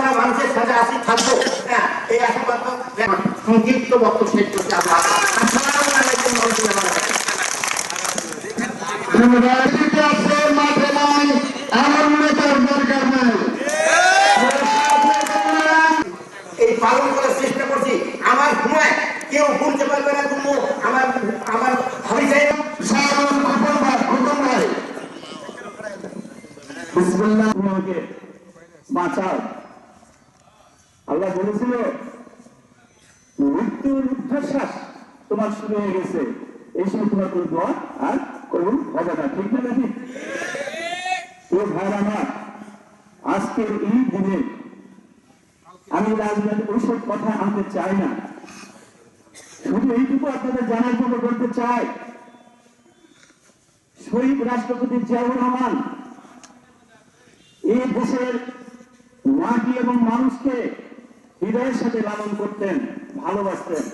হ্যাঁ মানুষের আসি হ্যাঁ আশীর্বাদ সংক্ষিপ্ত বক্তব্য মাঠে নাই এমন নেতার দরকার নাই এই পালন করার চেষ্টা করছি আমার ঘুমায় কেউ ঘুমতে পারবে না ঘুমো আমার আমার ভাবি যাই না সাধারণ খোকন ভাই খোকন ভাই বিসমিল্লাহ বাঁচাও। আল্লাহ বলেছিল, মৃত্যুর উদ্ধাশ্বাস তোমার শুরু হয়ে গেছে। এই তোমার কোনো দোয়া আর করুন হবে না ঠিক না নাকি? ও ভাই আমার, আজকের এই দিনে আমি রাজনীতি ওইসব কথা আনতে চাই না। শুধু এইটুকু আপনাদের জানার জন্য বলতে চাই, শহীদ রাষ্ট্রপতি জিয়াউর রহমান এই দেশের মাটি এবং মানুষকে হৃদয়ের সাথে লালন করতেন, ভালোবাসতেন।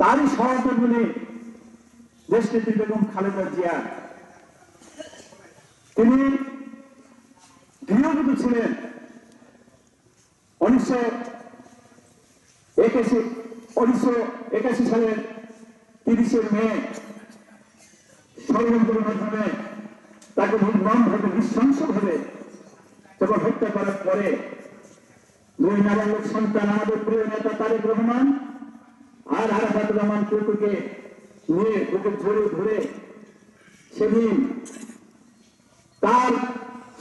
তারই সহযোগী দেশনেত্রী বেগম খালেদা জিয়া, তিনি গৃহবধূ ছিলেন। উনিশশো একাশি উনিশশো একাশি সালের তিরিশে মে, ষড়যন্ত্রের মাধ্যমে তাকে নির্মমভাবে নৃশংসভাবে যখন হত্যা করার পরে দুই নাবালক সন্তান আমাদের প্রিয় নেতা তারেক রহমান আর আরাফাত রহমান টুকুকে নিয়ে ওকে ধরে ধরে সেদিন তার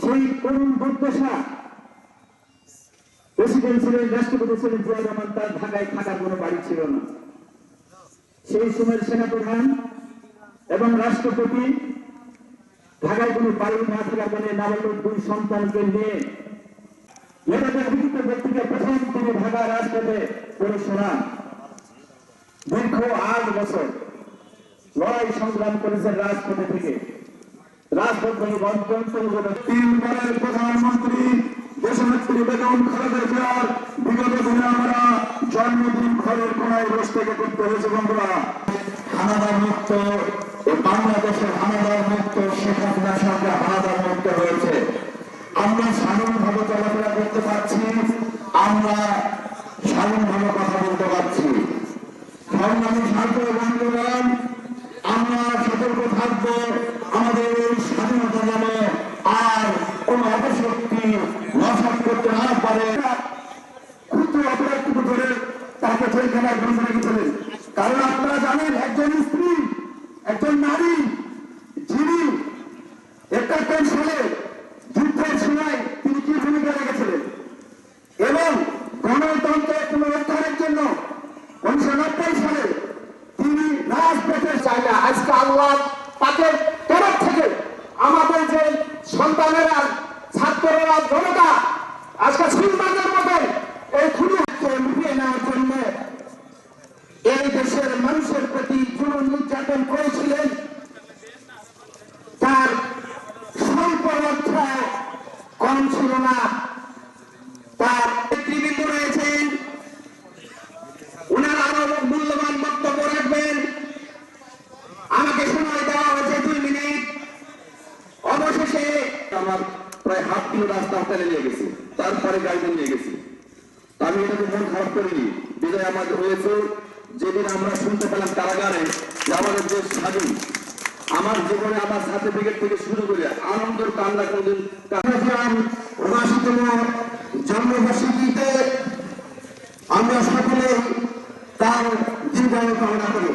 সেই করুণ দুর্দশা প্রেসিডেন্ট ছিলেন, রাষ্ট্রপতি ছিলেন জিয়া রহমান, তার ঢাকায় থাকার কোনো বাড়ি ছিল না। সেই সময়ের সেনাপ্রধান এবং রাষ্ট্রপতি ঢাকায় কোনো না থাকার কারণে নাবালক দুই সন্তানকে নিয়ে নেতাদের বিকৃত ব্যক্তিকে প্রথম তিনি ঢাকা রাজপথে করে শোনান দীর্ঘ আট বছর লড়াই সংগ্রাম করেছেন রাজপথে থেকে। রাজপথ থেকে তিনবারের প্রধানমন্ত্রী, দেশনেত্রী বেগম খালেদা জিয়ার বিগত দিনে আমরা জন্মদিন ঘরের কোনায় বসে থেকে করতে হয়েছে বন্ধুরা। হানাদার মুক্ত বাংলাদেশের হানাদার মুক্ত শেখ সঙ্গে হয়েছে আমরা স্বাধীনভাবে চলাফেরা করতে পারছি আমরা স্বাধীনভাবে কথা বলতে পারছি আমরা সতর্ক আমাদের এই স্বাধীনতা যেন আর কোন অপশক্তি নষ্ট করতে না পারে ক্ষুদ্র অপরাধটুকু ধরে তাকে জেলখানায় বন্ধ রেখেছিলেন কারণ আপনারা জানেন, একজন স্ত্রী, একজন নারী যিনি একাত্তর সালে যুদ্ধের সময় তিনি কি ভূমিকা রেখেছিলেন এবং এই দেশের মানুষের প্রতি নির্যাতন করেছিলেন। তার স্বল্প কম ছিল না তার নেতৃবৃন্দ রয়েছেন ওনারা আরও মূল্যবান বক্তব্য রাখবেন আমাকে সময় দেওয়া হয়েছে দুই মিনিট অবশেষে আমার প্রায় হাফ কিলো রাস্তা হোটেলে নিয়ে গেছি, তারপরে গাড়িতে নিয়ে গেছি। আমি এটাকে মন খারাপ করিনি বিদায় আমাদের হয়েছে। যেদিন আমরা শুনতে পেলাম কারাগারে আমাদের দেশ স্বাধীন, আমার জীবনে আমার সার্টিফিকেট থেকে শুরু করে আনন্দের কান্না কোনদিন জন্মবার্ষিকীতে আমরা সকলে তার দীর্ঘায়ু কামনা করি।